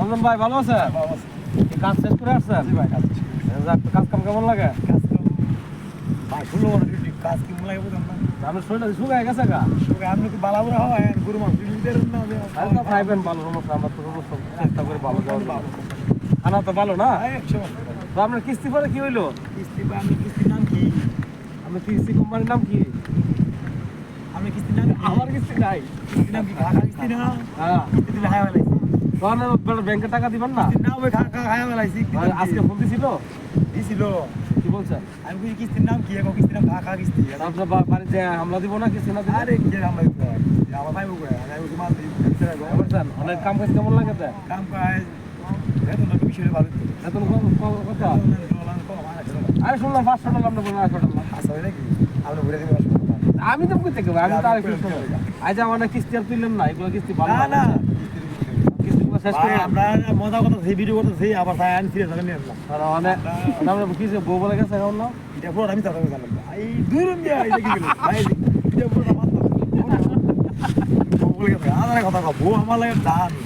রঞ্জন ভাই ভালো আছেন? এই কাজ শেষ করে আসছেন? জি ভাই কাজ কাম কেমন লাগে? কাজ কাম ভাই ষোলো বড় ডিউটি কাজ কি লাগে বুঝলাম না? আপনার শরীরটা শুকায় গেছে গা? সবাই আপনি কি বালা বুড়া হয়? গরু মাংস দিতে না? আমি আরে তো খাইবেন ভালো সমস্যা আমরা তো সমস্ত চেষ্টা করি ভালো দেওয়ার জন্য। খানা তো ভালো না? তো আপনার কিস্তি পরে কি হইল? কিস্তি আমি কিস্তির নাম কি? আপনার কিস্তি কোম্পানির নাম কি? আমি কিস্তির নাম? আমার কিস্তি নাই। কিস্তির নাম কি? খাকা কিস্তি না? হ্যাঁ। কিস্তি দিলে হায়া তখন ব্যাংকে টাকা দিবেন না? ওই আজকে ফোন দিছিল? দিছিল। কি বলছেন আমি কিস্তির নাম কি? এখন কিস্তির নাম খাকা কিস্তি। আপনার বা- বাড়িতে হামলা দিব না কিস্তি না দিলে আরে কি আমরা আমার ভাই বউকে আমি ওকে মাল দিই অনেক কাম কাজ কেমন লাগে তে? কাম কাজ বেতন তো বিষয়ে ভালো বেতন কম কম কত? আরে শুনলাম পাঁচশো টাকা টাকা। আচ্ছা নাকি? আপনি ঘুরে দিবেন আমি তো আমি আর একটু আজ আমার কিস্তি আর তুললেন না এগুলো কিস্তি ভালো না শেষ করে আমরা মজা কথা সেই ভিডিও করতেছি আবার তাই আনি ফিরে ধরে নিয়ে আর অনেক আমরা কি যে বউ বলে গেছে এখন না? এটা পুরো আমি তার জানলাম ভাই দূর মিয়া এটা কি গেল ভাই এটা পুরো মাথা বলে গেছে। আলাদা কথা ও আমার লাগে দান